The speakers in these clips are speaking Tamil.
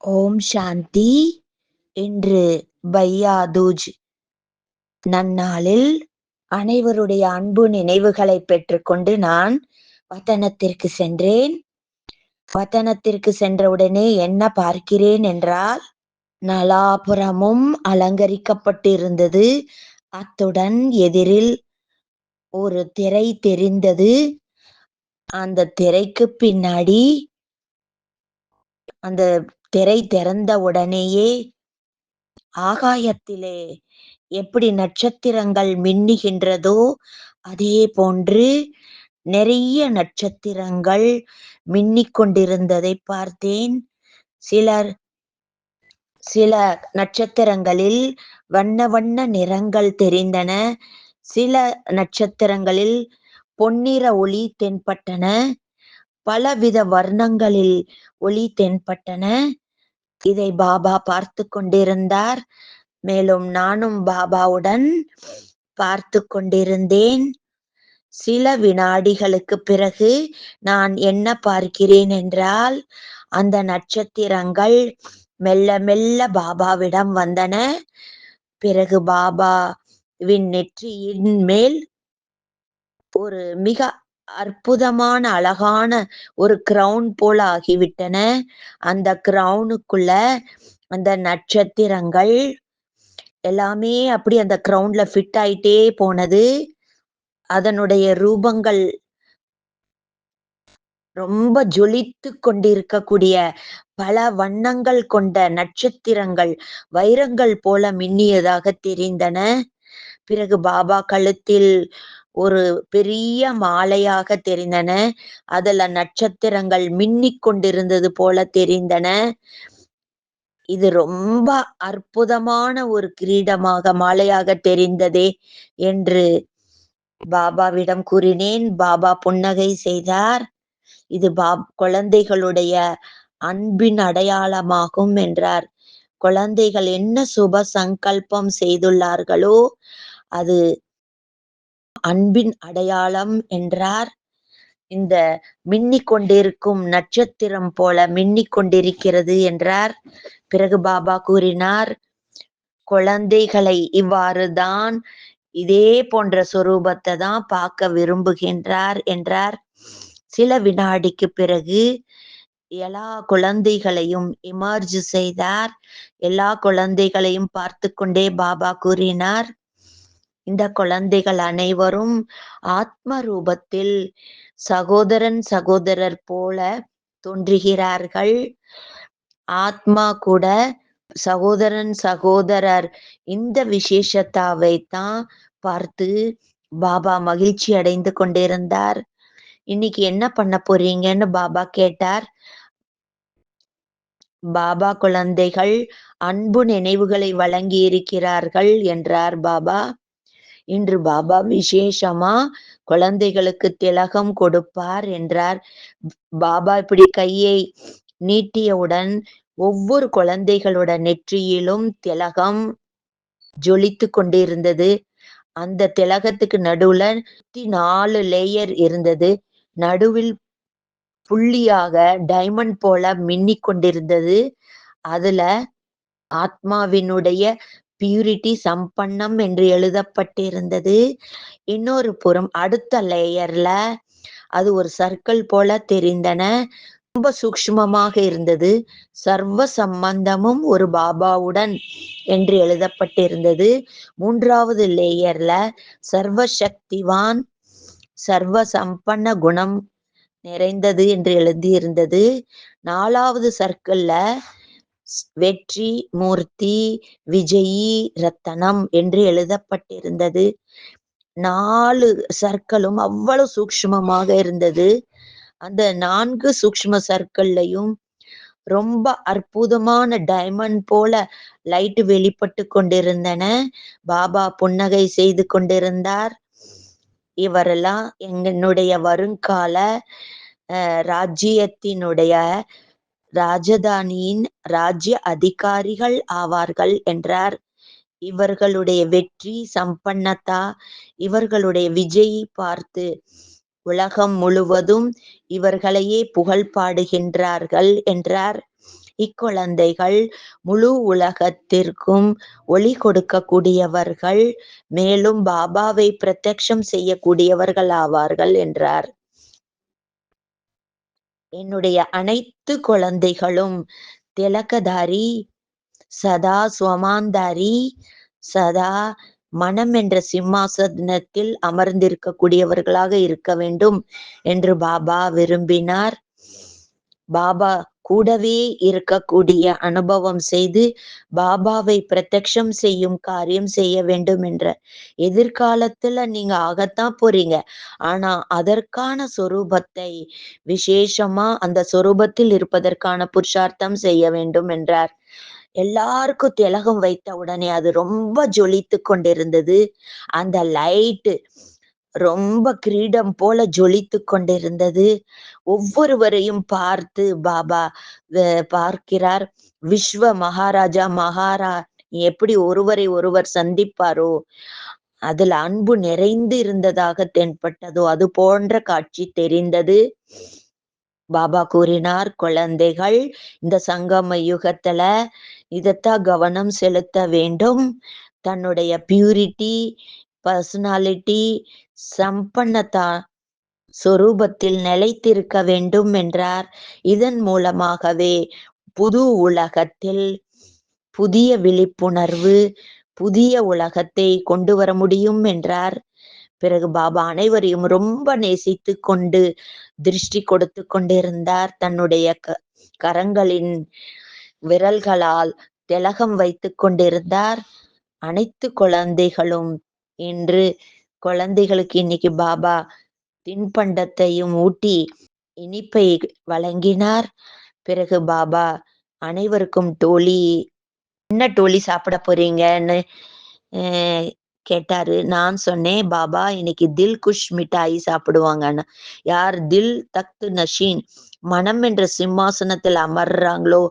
ஓம் சாந்தி. இன்று பையா தூஜ் நன்னாளில் அனைவருடைய அன்பு நினைவுகளை பெற்றுக்கொண்டு நான் வதனத்திற்கு சென்றேன். வதனத்திற்கு சென்றவுடனே என்ன பார்க்கிறேன் என்றால் நலாபுரமும் அலங்கரிக்கப்பட்டிருந்தது. அத்துடன் எதிரில் ஒரு திரை தெரிந்தது. அந்த திரைக்கு பின்னாடி அந்த திரை திறந்த உடனேயே ஆகாயத்திலே எப்படி நட்சத்திரங்கள் மின்னுகின்றதோ அதே போன்று நிறைய நட்சத்திரங்கள் மின்னிக் கொண்டிருந்ததை பார்த்தேன். சிலர் சில நட்சத்திரங்களில் வண்ண வண்ண நிறங்கள் தெரிந்தன. சில நட்சத்திரங்களில் பொன்னிற ஒளி தென்பட்டன. பலவித வர்ணங்களில் ஒளி தென்பட்டன. இதை பாபா பார்த்து கொண்டிருந்தார். மேலும் நானும் பாபாவுடன் பார்த்து கொண்டிருந்தேன். சில வினாடிகளுக்கு பிறகு நான் என்ன பார்க்கிறேன் என்றால் அந்த நட்சத்திரங்கள் மெல்ல மெல்ல பாபாவிடம் வந்தன. பிறகு பாபாவின் நெற்றியின் மேல் ஒரு மிக அற்புதமான அழகான ஒரு கிரவுன் போல ஆகிவிட்டன. அந்த கிரவுனுக்குள்ள அந்த நட்சத்திரங்கள் எல்லாமே அப்படி அந்த கிரவுண்ட்ல ஃபிட் ஆயிட்டே போனது. அதனுடைய ரூபங்கள் ரொம்ப ஜொலித்து கொண்டிருக்கக்கூடிய பல வண்ணங்கள் கொண்ட நட்சத்திரங்கள் வைரங்கள் போல மின்னியதாக தெரிந்தன. பிறகு பாபா கழுத்தில் ஒரு பெரிய மாலையாக தெரிந்தன. அதுல நட்சத்திரங்கள் மின்னிக் கொண்டிருந்தது போல தெரிந்தன. இது ரொம்ப அற்புதமான ஒரு கிரீடமாக மாலையாக தெரிந்ததே என்று பாபாவிடம் கூறினேன். பாபா புன்னகை செய்தார். இது பா குழந்தைகளுடைய அன்பின் அடையாளமாகும் என்றார். குழந்தைகள் என்ன சுப சங்கல்பம் செய்துள்ளார்களோ அது அன்பின் அடையாளம் என்றார். இந்த மின்னிக் கொண்டிருக்கும் நட்சத்திரம் போல மின்னிக் கொண்டிருக்கிறது என்றார். பிறகு பாபா கூறினார் குழந்தைகளை இவ்வாறு தான் இதே போன்ற சொரூபத்தை தான் பார்க்க விரும்புகின்றார் என்றார். சில வினாடிக்கு பிறகு எல்லா குழந்தைகளையும் இமர்ஜ் செய்தார். எல்லா குழந்தைகளையும் பார்த்து கொண்டே பாபா கூறினார் இந்த குழந்தைகள் அனைவரும் ஆத்ம ரூபத்தில் சகோதரன் சகோதரர் போல தோன்றுகிறார்கள். ஆத்மா கூட சகோதரன் சகோதரர் இந்த விசேஷத்தாவை தான் பார்த்து பாபா மகிழ்ச்சி அடைந்து கொண்டிருந்தார். இன்னைக்கு என்ன பண்ண போறீங்கன்னு பாபா கேட்டார். பாபா குழந்தைகள் அன்பு நினைவுகளை வழங்கி இருக்கிறார்கள் என்றார் பாபா. இன்று பாபா விசேஷமா குழந்தைகளுக்கு திலகம் கொடுப்பார் என்றார். பாபா இப்படி கையை நீட்டியவுடன் ஒவ்வொரு குழந்தைகளோட நெற்றியிலும் திலகம் ஜொலித்து கொண்டிருந்தது. அந்த திலகத்துக்கு நடுவுல நாலு லேயர் இருந்தது. நடுவில் புள்ளியாக டைமண்ட் போல மின்னிக் கொண்டிருந்தது. அதுல ஆத்மாவினுடைய பியூரிட்டி சம்பன்னம் என்று எழுதப்பட்டிருந்தது. இன்னொரு புறம் அடுத்த லேயர்ல அது ஒரு சர்க்கிள் போல தெரிந்தன. ரொம்ப சூக்ஷ்மமாக இருந்தது. சர்வ சம்பந்தமும் ஒரு பாபாவுடன் என்று எழுதப்பட்டிருந்தது. மூன்றாவது லேயர்ல சர்வ சக்திவான் சர்வ சம்பன்ன குணம் நிறைந்தது என்று எழுதியிருந்தது. நாலாவது சர்க்கிள்ல வெற்றி மூர்த்தி விஜயி ரத்தனம் என்று எழுதப்பட்டிருந்தது. நாலு சர்க்கிளும் அவ்வளவு சூக்ஷ்மமாக இருந்தது. அந்த நான்கு சூக்ஷ்ம சர்க்கிள்லையும் ரொம்ப அற்புதமான டைமண்ட் போல லைட் வெளிப்பட்டு கொண்டிருந்தன. பாபா புன்னகை செய்து கொண்டிருந்தார். இவரெல்லாம் எங்களுடைய வருங்கால ராஜ்யத்தினுடைய ராஜதானியின் ராஜ்ய அதிகாரிகள் ஆவார்கள் என்றார். இவர்களுடைய வெற்றி சம்பன்னதா இவர்களுடைய விஜயை பார்த்து உலகம் முழுவதும் இவர்களையே புகழ் பாடுகின்றார்கள் என்றார். இக்குழந்தைகள் முழு உலகத்திற்கும் ஒளி கொடுக்கக்கூடியவர்கள் மேலும் பாபாவை பிரத்யக்ஷம் செய்யக்கூடியவர்கள் ஆவார்கள் என்றார். என்னுடைய அனைத்து குழந்தைகளும் திலக்கதாரி சதா சுவமாந்தாரி சதா மனம் என்ற சிம்மாசனத்தில் அமர்ந்திருக்கக்கூடியவர்களாக இருக்க வேண்டும் என்று பாபா விரும்பினார். பாபா கூடவே இருக்கக்கூடிய அனுபவம் செய்து பாபாவை பிரத்யக்ஷம் செய்யும் காரியம் செய்ய வேண்டும் என்ற எதிர்காலத்துல நீங்க ஆகத்தான் போறீங்க. ஆனா அதற்கான சொரூபத்தை விசேஷமா அந்த சொரூபத்தில் இருப்பதற்கான புருஷார்த்தம் செய்ய வேண்டும் என்றார். எல்லாருக்கும் திலகம் வைத்த உடனே அது ரொம்ப ஜொலித்து கொண்டிருந்தது. அந்த லைட்டு ரொம்ப கிரீடம் போல ஜொலித்து கொண்டிருந்தது. ஒவ்வொருவரையும் பார்த்து பாபா பார்க்கிறார். விஸ்வ மகாராஜா மகாரா எப்படி ஒருவரை ஒருவர் சந்திப்பாரோ? அதுல அன்பு நிறைந்து இருந்ததாக தென்பட்டதோ? அது போன்ற காட்சி தெரிந்தது. பாபா கூறினார் குழந்தைகள் இந்த சங்கம யுகத்துல இதத்தான் கவனம் செலுத்த வேண்டும். தன்னுடைய பியூரிட்டி பர்சனாலிட்டி சம்பன்னதா சொரூபத்தில் நிலைத்திருக்க வேண்டும் என்றார். இதன் மூலமாகவே புது உலகத்தில் புதிய விழிப்புணர்வு புதிய உலகத்தை கொண்டு வர முடியும் என்றார். பிறகு பாபா அனைவரையும் ரொம்ப நேசித்து கொண்டு திருஷ்டி கொடுத்து கொண்டிருந்தார். தன்னுடைய க கரங்களின் விரல்களால் திலகம் வைத்து கொண்டிருந்தார். அனைத்து குழந்தைகளும் இன்று குழந்தைகளுக்கு இன்னைக்கு பாபா தின்பண்டத்தையும் ஊட்டி இனிப்பை வழங்கினார். பிறகு பாபா அனைவருக்கும் டோலி என்ன டோலி சாப்பிட போறீங்கன்னு கேட்டாரு. நான் சொன்னேன் பாபா இன்னைக்கு தில் குஷ் மிட்டாயி சாப்பிடுவாங்கன்னு. யார் தில் தக்து நஷீன்? மனம் என்ற சிம்மாசனத்தில் அமர்றாங்களோ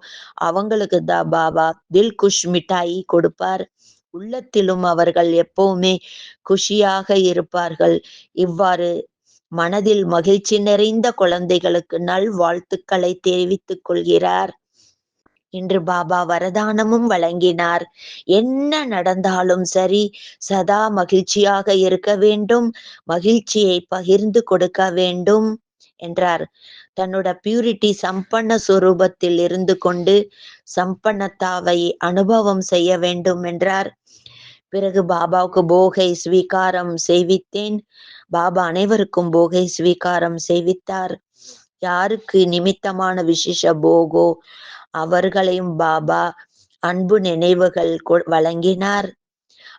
அவங்களுக்கு தான் பாபா தில் குஷ் மிட்டாயி கொடுப்பார். உள்ளத்திலும் அவர்கள் எப்பவுமே குஷியாக இருப்பார்கள். இவ்வாறு மனதில் மகிழ்ச்சி நிறைந்த குழந்தைகளுக்கு நல் வாழ்த்துக்களை தெரிவித்துக் கொள்கிறார். இன்று பாபா வரதானமும் வழங்கினார். என்ன நடந்தாலும் சரி சதா மகிழ்ச்சியாக இருக்க வேண்டும். மகிழ்ச்சியை பகிர்ந்து கொடுக்க வேண்டும். என்றார். தன்னோட பியூரிட்டி சம்பன்ன சுரூபத்தில் இருந்து கொண்டு சம்பன்னத்தாவை அனுபவம் செய்ய வேண்டும் என்றார். பிறகு பாபாவுக்கு போகை ஸ்வீகாரம் செய்வித்தேன். பாபா அனைவருக்கும் போகை ஸ்வீகாரம் செய்வித்தார். யாருக்கு நிமித்தமான விசேஷ போகோ அவர்களையும் பாபா அன்பு நினைவுகள் வழங்கினார்.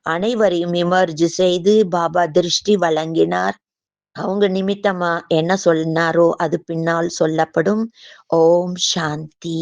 அனைவரையும் இமர்ஜ் செய்து பாபா திருஷ்டி வழங்கினார். அவங்க நிமித்தமா என்ன சொன்னாரோ அது பின்னால் சொல்லப்படும். ஓம் சாந்தி.